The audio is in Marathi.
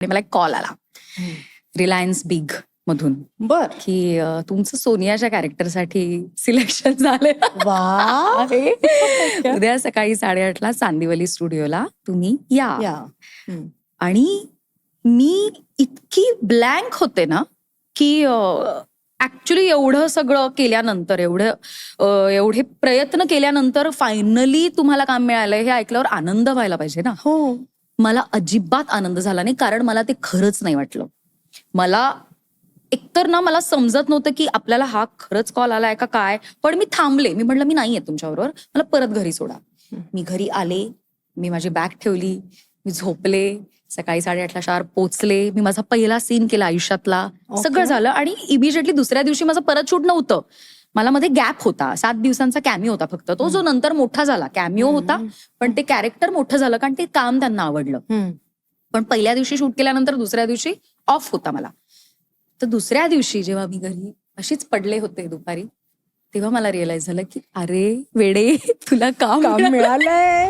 आणि मला एक कॉल आला. रिलायन्स बिग मधून. बर. की अं, तुमचं सोनियाच्या कॅरेक्टरसाठी सिलेक्शन झाले वा आहे उद्या सकाळी साडेआठला चांदिवली स्टुडिओला तुम्ही या. या. आणि मी इतकी ब्लँक होते ना की ऍक्च्युली एवढं सगळं केल्यानंतर एवढं अं, एवढे प्रयत्न केल्यानंतर फायनली तुम्हाला काम मिळालंय हे ऐकल्यावर आनंद व्हायला पाहिजे ना. हो. मला अजिबात आनंद झाला नाही कारण मला ते खरंच नाही वाटलं. मला एकतर ना मला समजत नव्हतं की आपल्याला हा खरंच कॉल आलाय का काय पण मी थांबले. मी म्हटलं मी नाही येत तुमच्याबरोबर. मला परत घरी सोडा. मी घरी आले मी माझी बॅग ठेवली मी झोपले सकाळी साडेआठला शार पोचले मी माझा पहिला सीन केला आयुष्यातला. Okay. सगळं झालं आणि इमिजिएटली दुसऱ्या दिवशी माझं परत शूट नव्हतं. मला मध्ये गॅप होता. सात दिवसांचा कॅमिओ होता फक्त. तो जो नंतर मोठा झाला. कॅमिओ होता पण ते कॅरेक्टर मोठं झालं कारण ते काम त्यांना आवडलं. पण पहिल्या दिवशी शूट केल्यानंतर दुसऱ्या दिवशी ऑफ होता मला. तर दुसऱ्या दिवशी जेव्हा मी घरी अशीच पडले होते दुपारी तेव्हा मला रिअलाइज झालं की अरे वेडे तुला काम काम मिळालं. मिळालंय.